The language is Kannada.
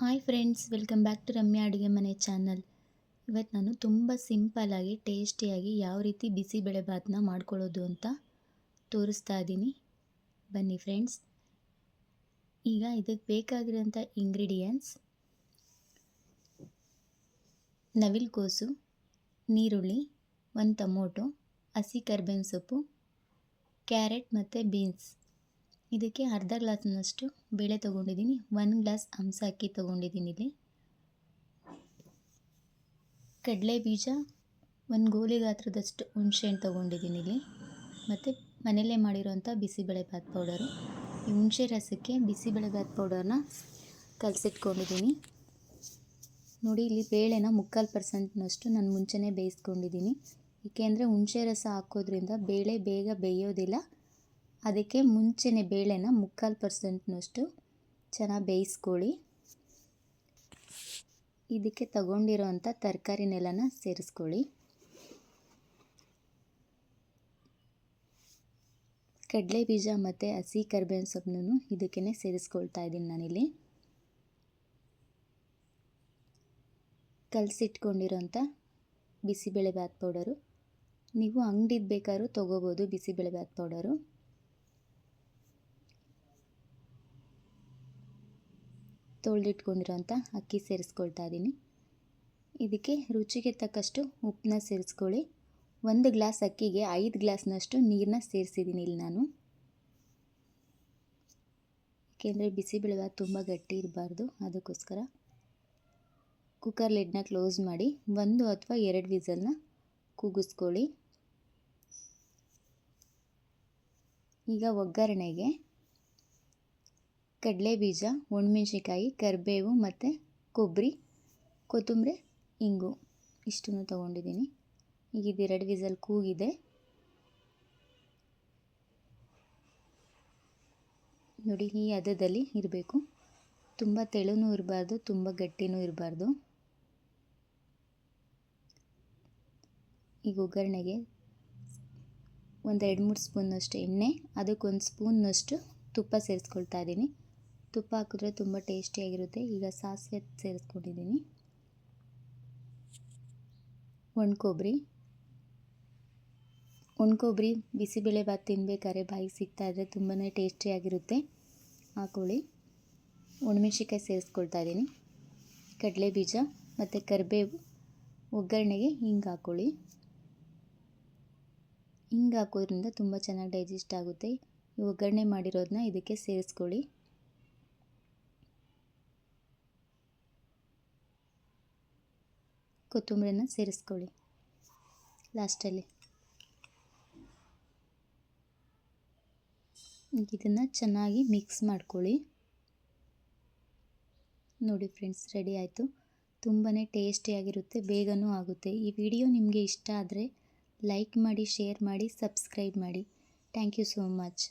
Hi friends welcome back to Ramya ಅಡುಗೆ ಮನೆ ಚಾನಲ್ ಇವತ್ತು ನಾನು ತುಂಬ ಸಿಂಪಲ್ಲಾಗಿ ಟೇಸ್ಟಿಯಾಗಿ ಯಾವ ರೀತಿ ಬಿಸಿಬೇಳೆಭಾತನ್ನ ಮಾಡ್ಕೊಳ್ಳೋದು ಅಂತ ತೋರಿಸ್ತಾ ಇದ್ದೀನಿ. ಬನ್ನಿ ಫ್ರೆಂಡ್ಸ್ ಈಗ ಇದಕ್ಕೆ ಬೇಕಾಗಿರೋಂಥ ಇಂಗ್ರೀಡಿಯೆಂಟ್ಸ್ ನವಿಲುಕೋಸು ನೀರುಳ್ಳಿ, ಒಂದು ಟೊಮೊಟೊ, ಹಸಿ ಕರ್ಬೇವಿನ ಸೊಪ್ಪು, ಕ್ಯಾರೆಟ್ ಮತ್ತು ಬೀನ್ಸ್. ಇದಕ್ಕೆ ಅರ್ಧ ಗ್ಲಾಸ್ನಷ್ಟು ಬೇಳೆ ತೊಗೊಂಡಿದ್ದೀನಿ. ಒನ್ ಗ್ಲಾಸ್ ಹಂಸ ಅಕ್ಕಿ ತೊಗೊಂಡಿದ್ದೀನಿ ಇಲ್ಲಿ. ಕಡಲೆ ಬೀಜ ಒಂದು ಗೋಲಿ ಗಾತ್ರದಷ್ಟು ಹುಣಸೆಹಣ್ಣು ತೊಗೊಂಡಿದ್ದೀನಿ ಇಲ್ಲಿ. ಮತ್ತು ಮನೆಯಲ್ಲೇ ಮಾಡಿರೋಂಥ ಬಿಸಿಬೇಳೆಭಾತ್ ಪೌಡರು. ಈ ಹುಣಸೆ ರಸಕ್ಕೆ ಬಿಸಿಬೇಳೆಭಾತ್ ಪೌಡರ್ನ ಕಲಸಿಟ್ಕೊಂಡಿದ್ದೀನಿ. ನೋಡಿ, ಇಲ್ಲಿ ಬೇಳೆನ ಮುಕ್ಕಾಲು ಪರ್ಸೆಂಟ್ನಷ್ಟು ನಾನು ಮುಂಚೆನೇ ಬೇಯಿಸ್ಕೊಂಡಿದ್ದೀನಿ. ಏಕೆಂದರೆ ಹುಣಸೆ ರಸ ಹಾಕೋದ್ರಿಂದ ಬೇಳೆ ಬೇಗ ಬೇಯೋದಿಲ್ಲ. ಅದಕ್ಕೆ ಮುಂಚೆನೇ ಬೇಳೆನ ಮುಕ್ಕಾಲು ಪರ್ಸೆಂಟ್ನಷ್ಟು ಚೆನ್ನಾಗಿ ಬೇಯಿಸ್ಕೊಳ್ಳಿ. ಇದಕ್ಕೆ ತಗೊಂಡಿರೋವಂಥ ತರಕಾರಿನೆಲ್ಲನ ಸೇರಿಸ್ಕೊಳ್ಳಿ. ಕಡಲೆ ಬೀಜ ಮತ್ತು ಹಸಿ ಕರಿಬೇವಿನ ಸೊಪ್ಪನ್ನು ಇದಕ್ಕೇ ಸೇರಿಸ್ಕೊಳ್ತಾ ಇದ್ದೀನಿ ನಾನಿಲ್ಲಿ. ಕಲಸಿಟ್ಕೊಂಡಿರೋಂಥ ಬಿಸಿಬೇಳೆಭಾತ್ ಪೌಡರು. ನೀವು ಅಂಗಡಿದು ಬೇಕಾದ್ರೂ ತೊಗೋಬೋದು ಬಿಸಿಬೇಳೆಭಾತ್ ಪೌಡರು. ತೊಳೆದಿಟ್ಕೊಂಡಿರೋಂಥ ಅಕ್ಕಿ ಸೇರಿಸ್ಕೊಳ್ತಾ ಇದ್ದೀನಿ. ಇದಕ್ಕೆ ರುಚಿಗೆ ತಕ್ಕಷ್ಟು ಉಪ್ಪನ್ನ ಸೇರಿಸ್ಕೊಳ್ಳಿ. ಒಂದು ಗ್ಲಾಸ್ ಅಕ್ಕಿಗೆ ಐದು ಗ್ಲಾಸ್ನಷ್ಟು ನೀರನ್ನ ಸೇರಿಸಿದ್ದೀನಿ ಇಲ್ಲಿ ನಾನು. ಏಕೆಂದರೆ ಬಿಸಿಬೇಳೆಭಾತ್ ತುಂಬ ಗಟ್ಟಿ ಇರಬಾರ್ದು, ಅದಕ್ಕೋಸ್ಕರ. ಕುಕ್ಕರ್ ಲಿಡ್ನ ಕ್ಲೋಸ್ ಮಾಡಿ ಒಂದು ಅಥವಾ ಎರಡು ವಿಸಲ್ನ ಕೂಗಿಸ್ಕೊಳ್ಳಿ ಈಗ ಒಗ್ಗರಣೆಗೆ ಕಡಲೆ ಬೀಜ ಒಣಮೆಣ್ಸಿಕಾಯಿ ಕರಿಬೇವು ಮತ್ತು ಕೊಬ್ಬರಿ, ಕೊತ್ತಂಬರಿ, ಇಂಗು ಇಷ್ಟನ್ನು ತೊಗೊಂಡಿದ್ದೀನಿ. ಈಗ ಇದು ಎರಡು ವಿಸಲ್ ಕೂಗಿದೆ. ನೋಡಿ, ಈ ಹದದಲ್ಲಿ ಇರಬೇಕು. ತುಂಬ ತೆಳುನೂ ಇರಬಾರ್ದು, ತುಂಬ ಗಟ್ಟಿನೂ ಇರಬಾರ್ದು. ಈಗ ಒಗ್ಗರಣೆಗೆ ಒಂದು ಎರಡು ಮೂರು ಸ್ಪೂನಷ್ಟು ಎಣ್ಣೆ, ಅದಕ್ಕೊಂದು ಸ್ಪೂನ್ನಷ್ಟು ತುಪ್ಪ ಸೇರಿಸ್ಕೊಳ್ತಾ ಇದ್ದೀನಿ. ತುಪ್ಪ ಹಾಕಿದ್ರೆ ತುಂಬ ಟೇಸ್ಟಿಯಾಗಿರುತ್ತೆ ಈಗ ಸಾಸಿವೆ ಸೇರಿಸ್ಕೊಂಡಿದ್ದೀನಿ. ಒಣ ಕೊಬ್ಬರಿ. ಒಣ ಕೊಬ್ಬರಿ ಬಿಸಿಬೇಳೆಭಾತ್ ತಿನ್ಬೇಕಾದ್ರೆ ಬಾಯಿಗೆ ಇದ್ದರೆ ತುಂಬಾ ಟೇಸ್ಟಿಯಾಗಿರುತ್ತೆ ಹಾಕೊಳ್ಳಿ. ಒಣಮೆಣ್ಸಿಕಾಯಿ ಸೇರಿಸ್ಕೊಳ್ತಾ ಇದ್ದೀನಿ. ಕಡಲೆ ಬೀಜ ಮತ್ತು ಕರಿಬೇವು ಒಗ್ಗರಣೆಗೆ ಹಿಂಗೆ ಹಾಕೊಳ್ಳಿ. ಹಿಂಗೆ ಹಾಕೋದ್ರಿಂದ ತುಂಬ ಚೆನ್ನಾಗಿ ಡೈಜೆಸ್ಟ್ ಆಗುತ್ತೆ. ಈ ಒಗ್ಗರಣೆ ಮಾಡಿರೋದನ್ನ ಇದಕ್ಕೆ ಸೇರಿಸ್ಕೊಳ್ಳಿ. ಕೊತ್ತಂಬರಿನ ಸೇರಿಸ್ಕೊಳ್ಳಿ ಲಾಸ್ಟಲ್ಲಿ. ಇದನ್ನು ಚೆನ್ನಾಗಿ ಮಿಕ್ಸ್ ಮಾಡ್ಕೊಳ್ಳಿ. ನೋಡಿ ಫ್ರೆಂಡ್ಸ್, ರೆಡಿ ಆಯಿತು. ತುಂಬಾ ಟೇಸ್ಟಿಯಾಗಿರುತ್ತೆ, ಬೇಗನೂ ಆಗುತ್ತೆ. ಈ ವಿಡಿಯೋ ನಿಮಗೆ ಇಷ್ಟ ಆದರೆ ಲೈಕ್ ಮಾಡಿ, ಶೇರ್ ಮಾಡಿ, ಸಬ್ಸ್ಕ್ರೈಬ್ ಮಾಡಿ. Thank you so much.